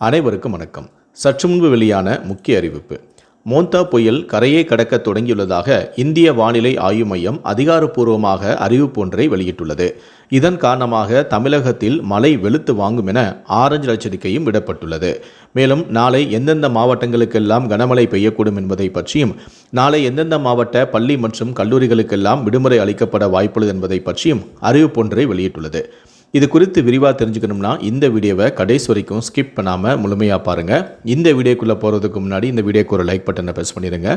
அனைவருக்கும் வணக்கம். சற்று முன்பு வெளியான முக்கிய அறிவிப்பு. மோந்தா புயல் கரையை கடக்க தொடங்கியுள்ளதாக இந்திய வானிலை ஆய்வு மையம் அதிகாரப்பூர்வமாக அறிவிப்பு ஒன்றை வெளியிட்டுள்ளது. இதன் காரணமாக தமிழகத்தில் மழை வெளுத்து வாங்கும் என ஆரஞ்சு எச்சரிக்கையும் விடப்பட்டுள்ளது. மேலும் நாளை எந்தெந்த மாவட்டங்களுக்கெல்லாம் கனமழை பெய்யக்கூடும் என்பதை பற்றியும் நாளை எந்தெந்த மாவட்ட பள்ளி மற்றும் கல்லூரிகளுக்கெல்லாம் விடுமுறை அளிக்கப்பட வாய்ப்புள்ளது என்பதை பற்றியும் அறிவிப்பு ஒன்றை வெளியிட்டுள்ளது. இது குறித்து விரிவாக தெரிஞ்சுக்கணும்னா இந்த வீடியோவை கடைசி வரைக்கும் ஸ்கிப் பண்ணாமல் முழுமையாக பாருங்கள் இந்த வீடியோக்குள்ளே போகிறதுக்கு முன்னாடி இந்த வீடியோக்கு ஒரு லைக் பட்டனை ப்ரெஸ் பண்ணிடுங்க.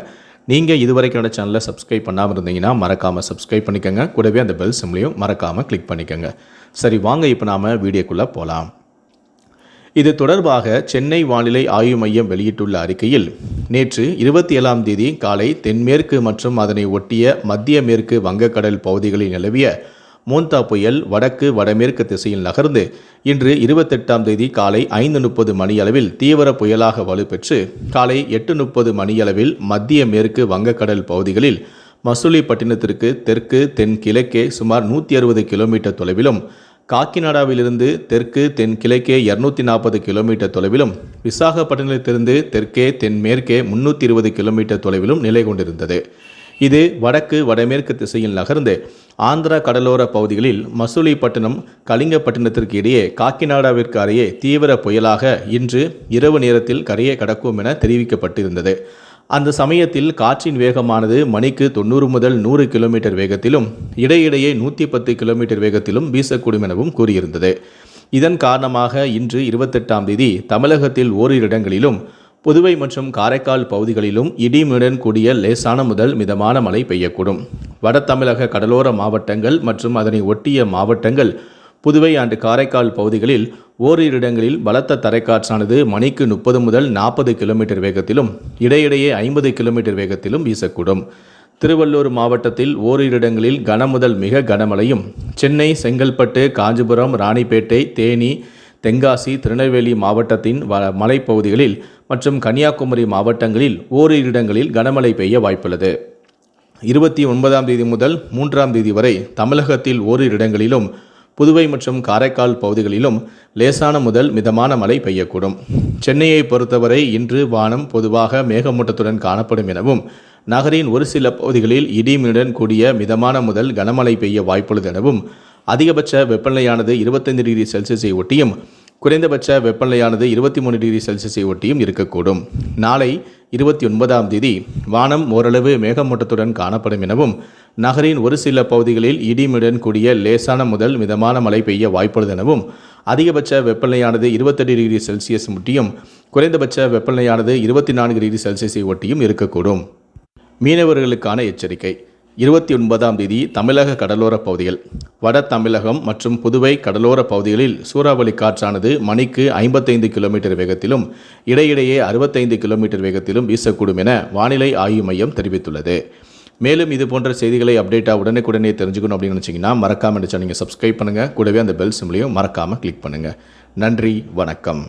நீங்கள் இதுவரைக்கும் சேனலை சப்ஸ்கிரைப் பண்ணாமல் இருந்தீங்கன்னா மறக்காமல் சப்ஸ்கிரைப் பண்ணிக்கோங்க. கூடவே அந்த பெல் சிம்லையும் மறக்காமல் கிளிக் பண்ணிக்கோங்க. சரி வாங்க இப்போ நாம் வீடியோக்குள்ளே போகலாம் இது தொடர்பாக சென்னை வானிலை ஆய்வு மையம் வெளியிட்டுள்ள அறிக்கையில் நேற்று இருபத்தி ஏழாம் தேதி காலை தென்மேற்கு மற்றும் அதனை ஒட்டிய மத்திய மேற்கு வங்கக்கடல் பகுதிகளில் நிலவிய மோந்தா புயல் வடக்கு வடமேற்கு திசையில் நகர்ந்து இன்று இருபத்தெட்டாம் தேதி காலை ஐந்து முப்பது மணியளவில் தீவிர புயலாக வலுப்பெற்று காலை எட்டு முப்பது மணியளவில் மத்திய மேற்கு வங்கக்கடல் பகுதிகளில் மசூலிப்பட்டினத்திற்கு தெற்கு தென் கிழக்கே சுமார் நூற்றி அறுபது கிலோமீட்டர் தொலைவிலும் காக்கிநாடாவிலிருந்து தெற்கு தென் கிழக்கே இரநூத்தி நாற்பது கிலோமீட்டர் தொலைவிலும் விசாகப்பட்டினத்திலிருந்து தெற்கே தென்மேற்கே முன்னூற்றி இருபது கிலோமீட்டர் தொலைவிலும் நிலை கொண்டிருந்தது இது வடக்கு வடமேற்கு திசையில் நகர்ந்து ஆந்திரா கடலோர பகுதிகளில் மசூலிப்பட்டினம் கலிங்கப்பட்டினத்திற்கு இடையே காக்கிநாடாவிற்கு அருகே தீவிர புயலாக இன்று இரவு நேரத்தில் கரையை கடக்கும் என தெரிவிக்கப்பட்டிருந்தது. அந்த சமயத்தில் காற்றின் வேகமானது மணிக்கு தொண்ணூறு முதல் நூறு கிலோமீட்டர் வேகத்திலும் இடையிடையே நூற்றி பத்து கிலோமீட்டர் வேகத்திலும் வீசக்கூடும் எனவும் கூறியிருந்தது. இதன் காரணமாக இன்று இருபத்தெட்டாம் தேதி தமிழகத்தில் ஓரிரு இடங்களிலும் புதுவை மற்றும் காரைக்கால் பகுதிகளிலும் இடிமுடன் கூடிய லேசான முதல் மிதமான மழை பெய்யக்கூடும். வட தமிழக கடலோர மாவட்டங்கள் மற்றும் அதனை ஒட்டிய மாவட்டங்கள் புதுவை அண்டு காரைக்கால் பகுதிகளில் ஓரிரு இடங்களில் பலத்த தரைக்காற்றானது மணிக்கு முப்பது முதல் நாற்பது கிலோமீட்டர் வேகத்திலும் இடையிடையே ஐம்பது கிலோமீட்டர் வேகத்திலும் வீசக்கூடும். திருவள்ளூர் மாவட்டத்தில் ஓரிரு இடங்களில் கனமுதல் மிக கனமழையும் சென்னை செங்கல்பட்டு காஞ்சிபுரம் ராணிப்பேட்டை தேனி தென்காசி திருநெல்வேலி மாவட்டத்தின் வ மலைப்பகுதிகளில் மற்றும் கன்னியாகுமரி மாவட்டங்களில் ஓரிரு இடங்களில் கனமழை பெய்ய வாய்ப்புள்ளது. இருபத்தி ஒன்பதாம் தேதி முதல் மூன்றாம் தேதி வரை தமிழகத்தில் ஓரிரு இடங்களிலும் புதுவை மற்றும் காரைக்கால் பகுதிகளிலும் லேசான முதல் மிதமான மழை பெய்யக்கூடும். சென்னையை பொறுத்தவரை இன்று வானம் பொதுவாக மேகமூட்டத்துடன் காணப்படும் எனவும் நகரின் ஒரு சில பகுதிகளில் இடிமின்னுடன் கூடிய மிதமான முதல் கனமழை பெய்ய வாய்ப்புள்ளது எனவும் அதிகபட்ச வெப்பநிலையானது இருபத்தைந்து டிகிரி செல்சியஸை ஒட்டியும் குறைந்தபட்ச வெப்பநிலையானது இருபத்தி மூணு டிகிரி செல்சியஸை ஒட்டியும் இருக்கக்கூடும். நாளை இருபத்தி ஒன்பதாம் தேதி வானம் ஓரளவு மேகமூட்டத்துடன் காணப்படும் எனவும் நகரின் ஒரு சில பகுதிகளில் இடிமுடன் கூடிய லேசான முதல் மிதமான மழை பெய்ய வாய்ப்புள்ளது எனவும் அதிகபட்ச வெப்பநிலையானது இருபத்தெட்டு டிகிரி செல்சியஸ் ஒட்டியும் குறைந்தபட்ச வெப்பநிலையானது இருபத்தி நான்கு டிகிரி செல்சியஸை ஒட்டியும் இருக்கக்கூடும். மீனவர்களுக்கான எச்சரிக்கை. இருபத்தி ஒன்பதாம் தேதி தமிழக கடலோர பகுதிகள் வட தமிழகம் மற்றும் புதுவை கடலோர பகுதிகளில் சூறாவளி காற்றானது மணிக்கு ஐம்பத்தைந்து கிலோமீட்டர் வேகத்திலும் இடையிடையே அறுபத்தைந்து கிலோமீட்டர் வேகத்திலும் வீசக்கூடும் என வானிலை ஆய்வு மையம் தெரிவித்துள்ளது. மேலும் இது போன்ற செய்திகளை அப்டேட்டாக உடனுக்குடனே தெரிஞ்சுக்கணும் அப்படின்னு நினச்சிங்கன்னா மறக்காமல் நினச்சா நீங்கள் சப்ஸ்கிரைப் பண்ணுங்கள் கூடவே அந்த பெல் சிம்லையும் மறக்காமல் கிளிக் பண்ணுங்கள் நன்றி வணக்கம்.